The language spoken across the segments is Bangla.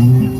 Amen.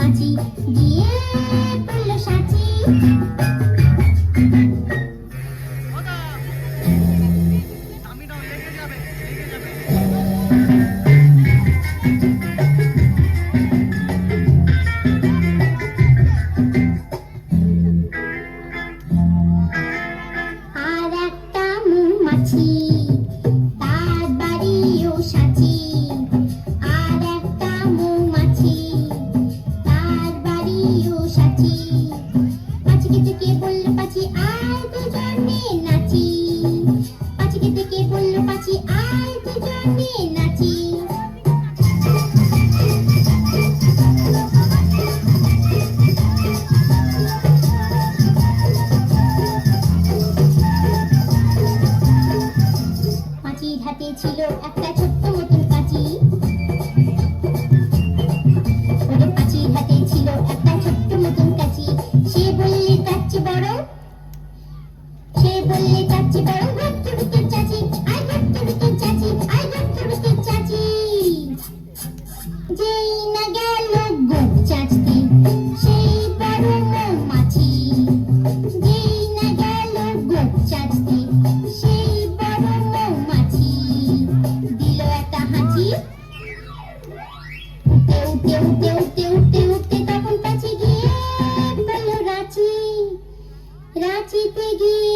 পাচি গিয়ে পড়ল সাচি। দামি নাও লেগে যাবে লেগে যাবে। হাতে ছিল একটা ছোট্ট মতন কাঁচি কাঁচি। সে বললে কাচ্চি বড়? সে বললে পাখি উঠে উঠে উঠে উঠে উঠতে তখন পাখি গিয়ে রাঁচি রাঁচিতে গিয়ে